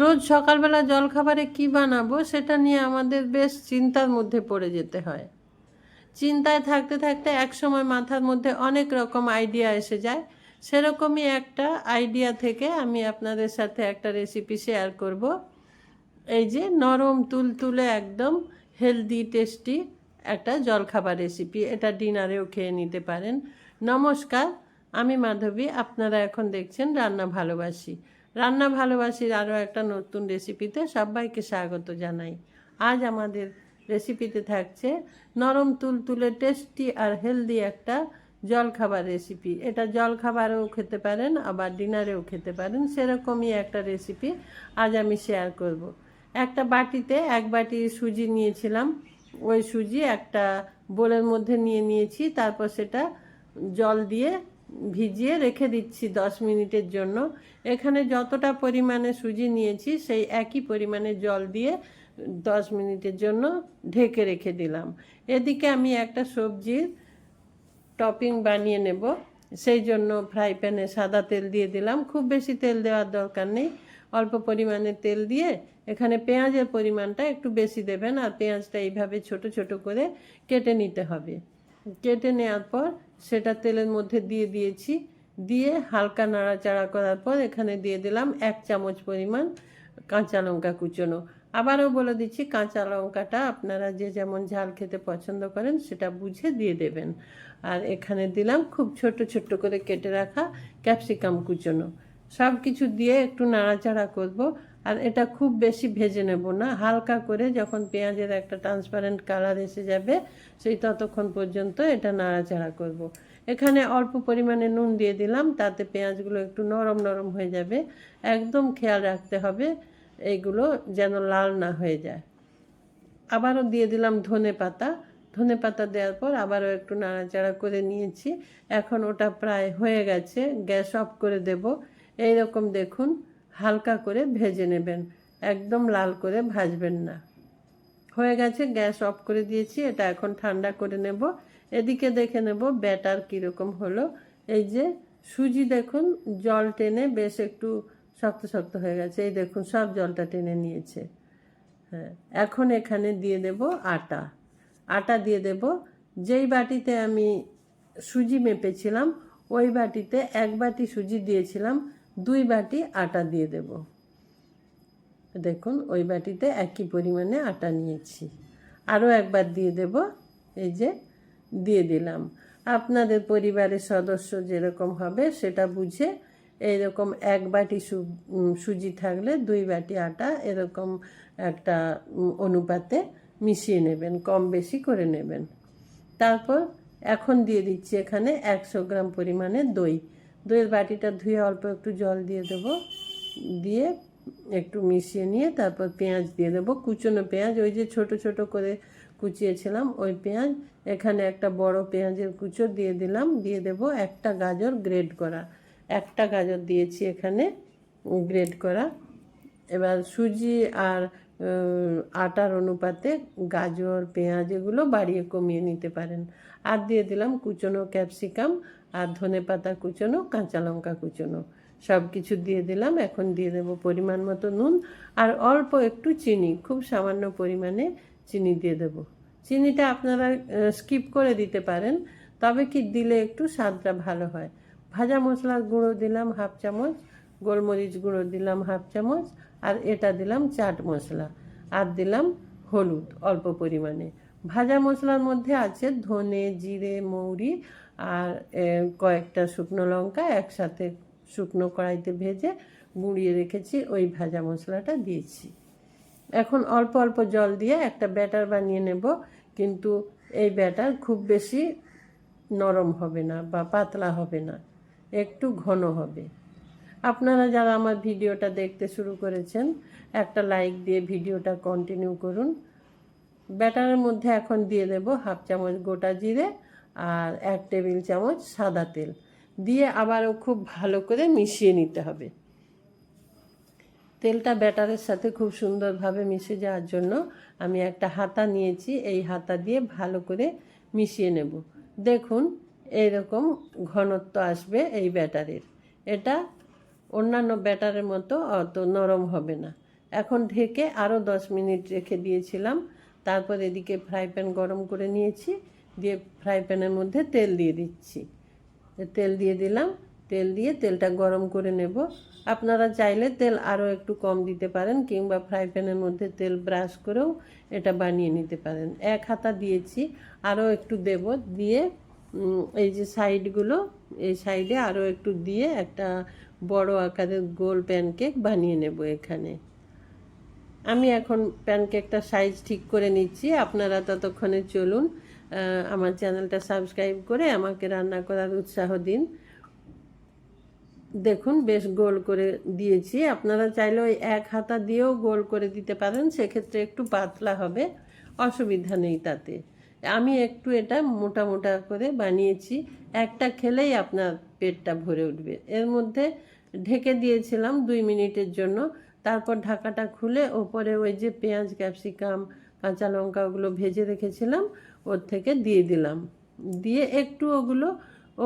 রোজ সকালবেলা জলখাবারে কি বানাবো সেটা নিয়ে আমাদের বেশ চিন্তার মধ্যে পড়ে যেতে হয়। চিন্তায় থাকতে থাকতে এক সময় মাথার মধ্যে অনেক রকম আইডিয়া এসে যায়। সেরকমই একটা আইডিয়া থেকে আমি আপনাদের সাথে একটা রেসিপি শেয়ার করব। এই যে নরম তুলতুলে একদম হেলদি টেস্টি একটা জলখাবার রেসিপি এটা ডিনারেও খেয়ে নিতে পারেন। নমস্কার, আমি মাধবী, আপনারা এখন দেখছেন রান্না ভালোবাসি। রান্না ভালোবাসির আরও একটা নতুন রেসিপিতে সবাইকে স্বাগত জানাই। আজ আমাদের রেসিপিতে থাকছে নরম তুলতুলে টেস্টি আর হেলদি একটা জলখাবার রেসিপি। এটা জলখাবারেও খেতে পারেন, আবার ডিনারেও খেতে পারেন, সেরকমই একটা রেসিপি আজ আমি শেয়ার করব। একটা বাটিতে এক বাটি সুজি নিয়েছিলাম। ওই সুজি একটা বোলের মধ্যে নিয়ে নিয়েছি, তারপর সেটা জল দিয়ে ভিজিয়ে রেখে দিচ্ছি দশ মিনিটের জন্য। এখানে যতটা পরিমাণে সুজি নিয়েছি, সেই একই পরিমাণে জল দিয়ে দশ মিনিটের জন্য ঢেকে রেখে দিলাম। এদিকে আমি একটা সবজির টপিং বানিয়ে নেব। সেই জন্য ফ্রাই প্যানে সাদা তেল দিয়ে দিলাম। খুব বেশি তেল দেওয়ার দরকার নেই। অল্প পরিমাণে তেল দিয়ে এখানে পেঁয়াজের পরিমাণটা একটু বেশি দেবেন, আর পেঁয়াজটা এইভাবে ছোট ছোট করে কেটে নিতে হবে। কেটে নেওয়ার পর সেটা তেলের মধ্যে দিয়ে দিয়েছি। দিয়ে হালকা নাড়াচাড়া করার পর এখানে দিয়ে দিলাম এক চামচ পরিমাণ কাঁচা লঙ্কা কুচোনো। আবারও বলে দিচ্ছি, কাঁচা লঙ্কাটা আপনারা যে যেমন ঝাল খেতে পছন্দ করেন সেটা বুঝে দিয়ে দেবেন। আর এখানে দিলাম খুব ছোট ছোট করে কেটে রাখা ক্যাপসিকাম কুচোনো। সব কিছু দিয়ে একটু নাড়াচাড়া করব। আর এটা খুব বেশি ভেজে নেব না। হালকা করে যখন পেঁয়াজের একটা ট্রান্সপারেন্ট কালার এসে যাবে, সেই ততক্ষণ পর্যন্ত এটা নাড়াচাড়া করব। এখানে অল্প পরিমাণে নুন দিয়ে দিলাম, তাতে পেঁয়াজগুলো একটু নরম নরম হয়ে যাবে। একদম খেয়াল রাখতে হবে এইগুলো যেন লাল না হয়ে যায়। আবারও দিয়ে দিলাম ধনে পাতা। ধনে পাতা দেওয়ার পর আবারও একটু নাড়াচাড়া করে নিয়েছি। এখন ওটা প্রায় হয়ে গেছে, গ্যাস অফ করে দেব। এই রকম দেখুন। হালকা করে ভেজে নেবেন। একদম লাল করে ভাজবেন না। হয়ে গেছে, গ্যাস অফ করে দিয়েছি, এটা এখন ঠান্ডা করে নেব। এদিকে দেখে নেব ব্যাটার কীরকম হলো। এই যে সুজি দেখুন, জল টেনে বেশ একটু শক্ত শক্ত হয়ে গেছে। এই দেখুন, সব জলটা টেনে নিয়েছে। হ্যাঁ এখন এখানে দিয়ে দেব আটা। আটা দিয়ে দেব। যেই বাটিতে আমি সুজি মেপেছিলাম, ওই বাটিতে এক বাটি সুজি দিয়েছিলাম। দুই বাটি আটা দিয়ে দেব। দেখুন, ওই বাটিতে একই পরিমাণে আটা নিয়েছি। আরও একবার দিয়ে দেব, এই যে দিয়ে দিলাম। আপনাদের পরিবারের সদস্য যেরকম হবে সেটা বুঝে এইরকম এক বাটি সুজি থাকলে দুই বাটি আটা এরকম একটা অনুপাতে মিশিয়ে নেবেন, কম বেশি করে নেবেন। তারপর এখন দিয়ে দিচ্ছি এখানে একশো গ্রাম পরিমাণে দই। দইয়ের বাটিটা ধুয়ে অল্প একটু জল দিয়ে দেব। দিয়ে একটু মিশিয়ে নিয়ে তারপর পেঁয়াজ দিয়ে দেবো। কুচনো পেঁয়াজ, ওই যে ছোট ছোট করে কুচিয়েছিলাম, ওই পেঁয়াজ, এখানে একটা বড় পেঁয়াজের কুচো দিয়ে দিলাম। দিয়ে দেব একটা গাজর গ্রেড করা। একটা গাজর দিয়েছি এখানে গ্রেড করা। এবার সুজি আর আটার অনুপাতে গাজর, পেঁয়াজ এগুলো বাড়িয়ে কমিয়ে নিতে পারেন। আর দিয়ে দিলাম কুচনো ক্যাপসিকাম। আর ধনে পাতা কুচনো, কাঁচা লঙ্কা কুচনো। সব কিছু দিয়ে দিলাম, এখন দিয়ে দেব পরিমাণ মতো নুন আর অল্প একটু চিনি, খুব সামান্য পরিমাণে চিনি দিয়ে দেব। চিনিটা আপনারা স্কিপ করে দিতে পারেন, তবে কি দিলে একটু স্বাদটা ভালো হয়। ভাজা মশলার গুঁড়ো দিলাম হাফ চামচ, গোলমরিচ গুঁড়ো দিলাম হাফ চামচ, আর এটা দিলাম চাট মশলা। আর দিলাম হলুদ অল্প পরিমাণে। ভাজা মশলার মধ্যে আছে ধনে, জিরে, মৌরি আর কয়েকটা শুকনো লঙ্কা একসাথে শুকনো কড়াইতে ভেজে গুঁড়িয়ে রেখেছি, ওই ভাজা মশলাটা দিয়েছি। এখন অল্প অল্প জল দিয়ে একটা ব্যাটার বানিয়ে নেব, কিন্তু এই ব্যাটার খুব বেশি নরম হবে না বা পাতলা হবে না, একটু ঘন হবে। আপনারা যারা আমার ভিডিওটা দেখতে শুরু করেছেন, একটা লাইক দিয়ে ভিডিওটা কন্টিনিউ করুন। ব্যাটারের মধ্যে এখন দিয়ে দেব হাফ চামচ গোটা জিরে আর এক টেবিল চামচ সাদা তেল। দিয়ে আবারও খুব ভালো করে মিশিয়ে নিতে হবে। তেলটা ব্যাটারের সাথে খুব সুন্দরভাবে মিশে যাওয়ার জন্য আমি একটা হাতা নিয়েছি। এই হাতা দিয়ে ভালো করে মিশিয়ে নেব। দেখুন, এইরকম ঘনত্ব আসবে এই ব্যাটারের। এটা অন্যান্য ব্যাটারের মতো অত নরম হবে না। এখন ঢেকে আরও দশ মিনিট রেখে দিয়েছিলাম। তারপর এদিকে ফ্রাই প্যান গরম করে নিয়েছি, দিয়ে ফ্রাই প্যানের মধ্যে তেল দিয়ে দিচ্ছি। তেল দিয়ে দিলাম, তেল দিয়ে তেলটা গরম করে নেব। আপনারা চাইলে তেল আরও একটু কম দিতে পারেন, কিংবা ফ্রাই প্যানের মধ্যে তেল ব্রাশ করেও এটা বানিয়ে নিতে পারেন। এক হাতা দিয়েছি, আরও একটু দেব, দিয়ে এই যে সাইডগুলো, এই সাইডে আরও একটু দিয়ে একটা বড় আকারের গোল প্যানকেক বানিয়ে নেব এখানে। আমি এখন প্যানকেকটা সাইজ ঠিক করে নিচ্ছি। আপনারা ততক্ষণে চলুন আমার চ্যানেলটা সাবস্ক্রাইব করে আমাকে রান্না করার উৎসাহ দিন। দেখুন, বেশ গোল করে দিয়েছি। আপনারা চাইলে ওই এক হাতা দিয়েও গোল করে দিতে পারেন, সেক্ষেত্রে একটু পাতলা হবে, অসুবিধা নেই তাতে। আমি একটু এটা মোটা মোটা করে বানিয়েছি, একটা খেলেই আপনার পেটটা ভরে উঠবে। এর মধ্যে ঢেকে দিয়েছিলাম দুই মিনিটের জন্য। তারপর ঢাকাটা খুলে ওপরে ওই যে পেঁয়াজ, ক্যাপসিকাম, কাঁচা লঙ্কা ওগুলো ভেজে রেখেছিলাম, ওর থেকে দিয়ে দিলাম। দিয়ে একটু ওগুলো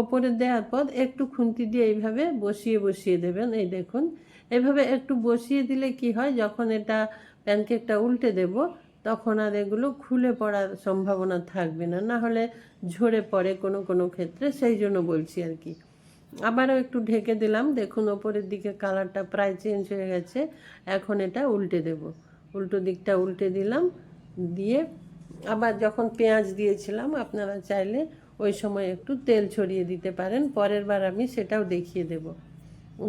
ওপরে দেওয়ার পর একটু খুন্তি দিয়ে এইভাবে বসিয়ে বসিয়ে দেবেন। এই দেখুন, এভাবে একটু বসিয়ে দিলে কি হয়, যখন এটা প্যানকেকটা উল্টে দেব, তখন আর এগুলো খুলে পড়ার সম্ভাবনা থাকবে না। না হলে ঝরে পড়ে কোনো কোনো ক্ষেত্রে, সেই জন্য বলছি আর কি। আবারও একটু ঢেকে দিলাম। দেখুন, ওপরের দিকে কালারটা প্রায় চেঞ্জ হয়ে গেছে। এখন এটা উল্টে দেব। উল্টো দিকটা উল্টে দিলাম। দিয়ে আবার যখন পেঁয়াজ দিয়েছিলাম, আপনারা চাইলে ওই সময় একটু তেল ছড়িয়ে দিতে পারেন। পরের বার আমি সেটাও দেখিয়ে দেব।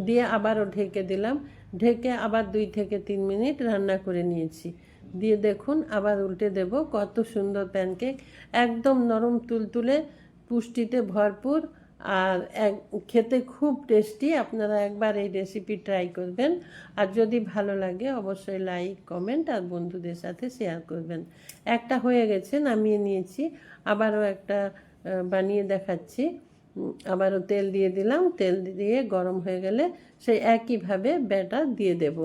দিয়ে আবারও ঢেকে দিলাম। ঢেকে আবার দুই থেকে তিন মিনিট রান্না করে নিয়েছি। দিয়ে দেখুন, আবার উল্টে দেব। কত সুন্দর প্যানকেক একদম নরম তুলতুলে, পুষ্টিতে ভরপুর। আর এক, খেতে খুব টেস্টি আপনারা একবার এই রেসিপি ট্রাই করবেন। আর যদি ভালো লাগে, অবশ্যই লাইক কমেন্ট আর বন্ধুদের সাথে শেয়ার করবেন। একটা হয়ে গেছে, নামিয়ে নিয়েছি। আবারও একটা বানিয়ে দেখাচ্ছি। আবারও তেল দিয়ে দিলাম। তেল দিয়ে গরম হয়ে গেলে সেই একইভাবে ব্যাটার দিয়ে দেব।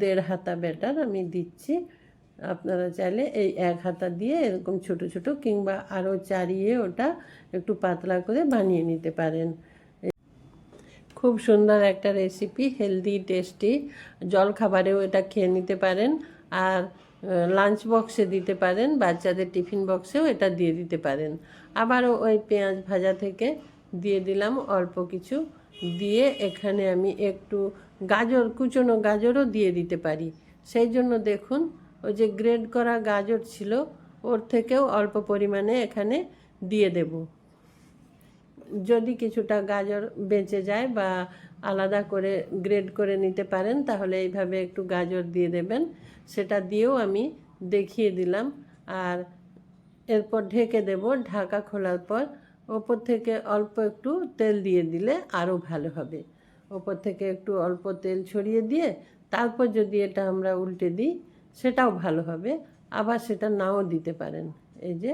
দেড় হাতা ব্যাটার আমি দিচ্ছি। আপনারা চাইলে এই এক হাতা দিয়ে এরকম ছোট ছোট কিংবা আরও চারিয়ে ওটা একটু পাতলা করে বানিয়ে নিতে পারেন। খুব সুন্দর একটা রেসিপি হেলদি টেস্টি জল খাবারেও এটা খেয়ে নিতে পারেন আর লাঞ্চ বক্সে দিতে পারেন, বাচ্চাদের টিফিন বক্সেও এটা দিয়ে দিতে পারেন। আবারও ওই পেঁয়াজ ভাজা থেকে দিয়ে দিলাম অল্প কিছু। দিয়ে এখানে আমি একটু গাজর, কুচনো গাজরও দিয়ে দিতে পারি। সেই জন্য দেখুন ওই যে গ্রেড করা গাজর ছিল, ওর থেকেও অল্প পরিমাণে এখানে দিয়ে দেবো। যদি কিছুটা গাজর বেঁচে যায় বা আলাদা করে গ্রেড করে নিতে পারেন, তাহলে এইভাবে একটু গাজর দিয়ে দেবেন। সেটা দিয়েও আমি দেখিয়ে দিলাম। আর এরপর ঢেকে দেব ঢাকা খোলার পর। ওপর থেকে অল্প একটু তেল দিয়ে দিলে আরও ভালো হবে। ওপর থেকে একটু অল্প তেল ছড়িয়ে দিয়ে, তারপর যদি এটা আমরা উল্টে দিই সেটাও ভালো হবে। আবার সেটা নাও দিতে পারেন। এই যে,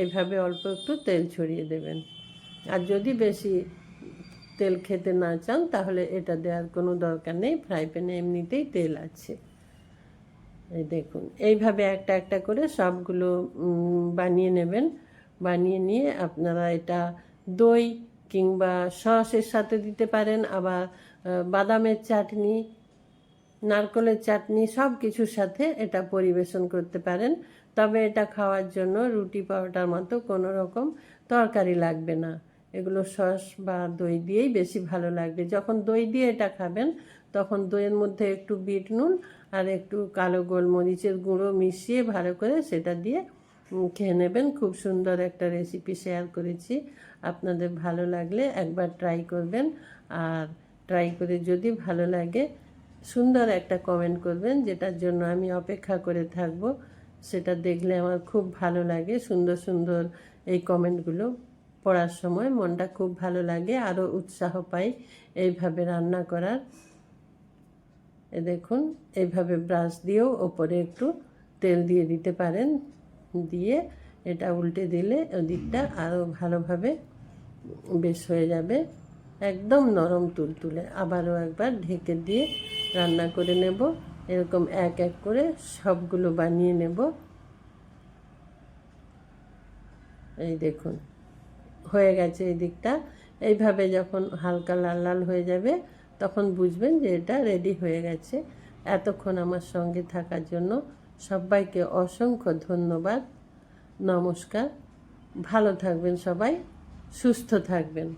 এইভাবে অল্প একটু তেল ছড়িয়ে দেবেন। আর যদি বেশি তেল খেতে না চান, তাহলে এটা দেওয়ার কোনো দরকার নেই। ফ্রাই প্যানে এমনিতেই তেল আছে। এই দেখুন, এইভাবে একটা একটা করে সবগুলো বানিয়ে নেবেন। বানিয়ে নিয়ে আপনারা এটা দই কিংবা সসের সাথে দিতে পারেন। আবার বাদামের চাটনি নারকলের চাটনি সব কিছুর সাথে এটা পরিবেশন করতে পারেন। তবে এটা খাওয়ার জন্য রুটি পাউডার মতো কোনো রকম তরকারি লাগবে না। এগুলো সস বা দই দিয়েই বেশি ভালো লাগবে। যখন দই দিয়ে এটা খাবেন, তখন দইয়ের মধ্যে একটু বিট নুন আর একটু কালো গোলমরিচের গুঁড়ো মিশিয়ে ভালো করে সেটা দিয়ে খেয়ে নেবেন। খুব সুন্দর একটা রেসিপি শেয়ার করেছি। আপনাদের ভালো লাগলে একবার ট্রাই করবেন। আর ট্রাই করে যদি ভালো লাগে সুন্দর একটা কমেন্ট করবেন, যেটার জন্য আমি অপেক্ষা করে থাকব। সেটা দেখলে আমার খুব ভালো লাগে, সুন্দর সুন্দর এই কমেন্টগুলো পড়ার সময় মনটা খুব ভালো লাগে আরও উৎসাহ পাই এইভাবে রান্না করার। এ দেখুন, এইভাবে ব্রাশ দিয়েও ওপরে একটু তেল দিয়ে দিতে পারেন, দিয়ে এটা উল্টে দিলে ওদিকটা আরও ভালোভাবে বেশ হয়ে যাবে, একদম নরম তুলতুলে। আবারও একবার ঢেকে দিয়ে রান্না করে নেব। এরকম এক এক করে সবগুলো বানিয়ে নেব। এই দেখুন, হয়ে গেছে এই দিকটা। এইভাবে যখন হালকা লাল লাল হয়ে যাবে, তখন বুঝবেন যে এটা রেডি হয়ে গেছে। এতক্ষণ আমার সঙ্গে থাকার জন্য সবাইকে অসংখ্য ধন্যবাদ। নমস্কার। ভালো থাকবেন সবাই, সুস্থ থাকবেন।